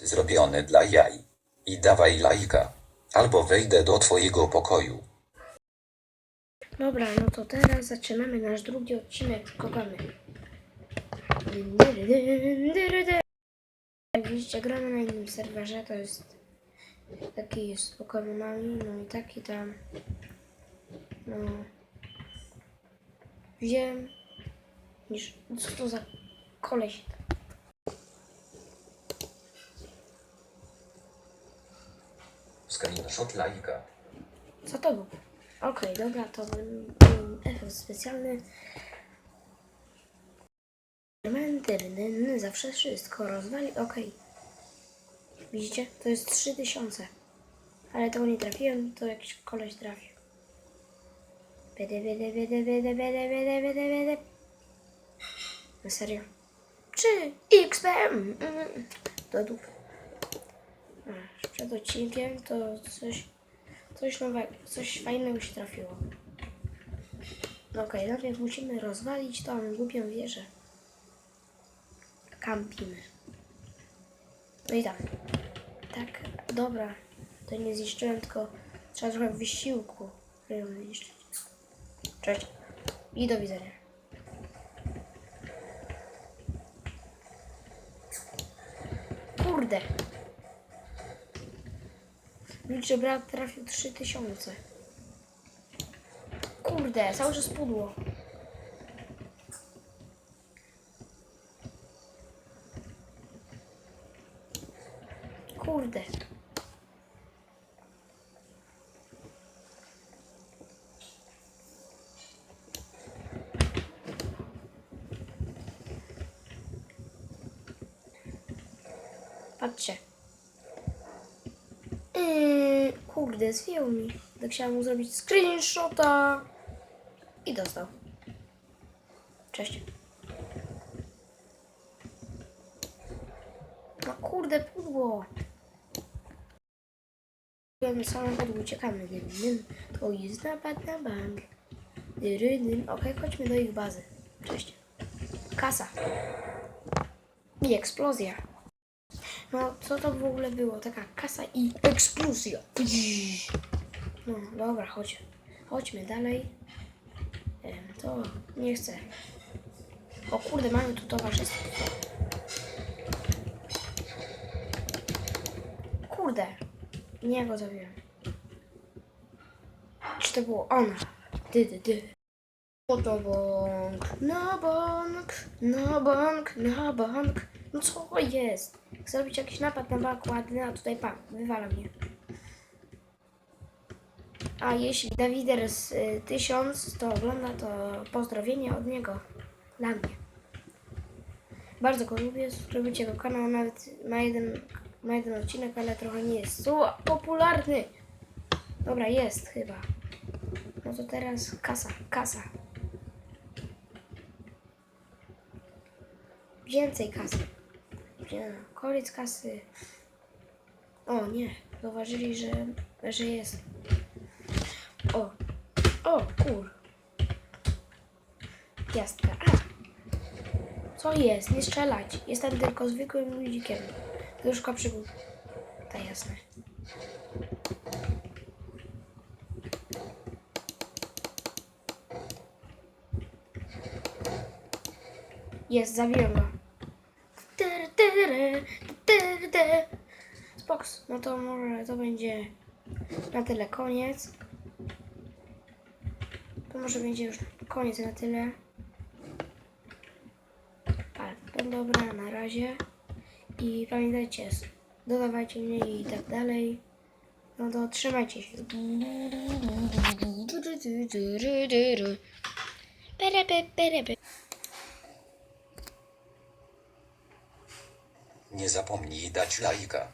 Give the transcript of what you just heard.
zrobiony dla jaj. I dawaj lajka. Albo wejdę do twojego pokoju. Dobra, no to teraz zaczynamy nasz drugi odcinek dy. Jak widzicie, gramy na innym serwerze, to jest taki z Pokemonami, no i taki tam, no, wziąłem, niż, co to za koleś, Screenshot lajka. co to był? Okej, dobra, to był efekt specjalny. Zawsze wszystko rozwali. Okej. Widzicie? To jest 3000. Ale tego nie trafiłem, to jakiś koleś trafił. Bede, bede, bede, bede, bede, bede, bede, bede. Na serio? 3 XP! Mm, mm. Do dupy. Przed odcinkiem to coś, coś nowego, coś fajnego się trafiło. No Okej, najpierw musimy rozwalić tą głupią wieżę. Kampimy. No i tak. Tak, dobra. To nie zniszczyłem, tylko trzeba trochę wysiłku, żeby ją zniszczyć. Cześć. I do widzenia. Kurde. Liczę, brat trafił 3000. Kurde, cały czas pudło. Kurde. Patrzcie. Yy, kurde, zwiał mi. Tak chciałam mu zrobić screenshota. I dostał. Cześć. No kurde, pudło. Wiemy samochód, uciekamy. Dym, dym. To jest napad na bank. Dyry, dym. Okej, chodźmy do ich bazy. Cześć. Kasa. I eksplozja. No, co to w ogóle było? Taka kasa i eksplozja. No, dobra, chodź. Chodźmy dalej. To nie chcę. O kurde, mamy tu towarzystwo. Kurde. Nie go zabiłem. Czy to było ona? Dy, dy, dy. Oto bąk, na bank, na bank, na bank. No co jest? Zrobić jakiś napad na bank ładny, a tutaj pan, wywala mnie. A jeśli Dawider z y, 1000 to ogląda, to pozdrowienie od niego dla mnie. Bardzo go lubię, subskrybujcie jego kanał, nawet ma jeden, ma jeden odcinek, ale trochę nie jest so popularny. Dobra, jest chyba. No to teraz kasa, kasa. Więcej kasy. Nie, koniec kasy. O nie, zauważyli, że, że jest. O, o, kur. Gwiazdka. A, co jest? Nie strzelać. Jestem tylko zwykłym ludzikiem. Gruszka przygód. Ta jasne. Jest, zabiłem go. Spoks. No to może to będzie na tyle koniec. To może będzie już koniec na tyle. Ale to dobra, na razie. I pamiętajcie, dodawajcie mnie i tak dalej. No to trzymajcie się. Perebe, perebe. Nie zapomnij dać lajka.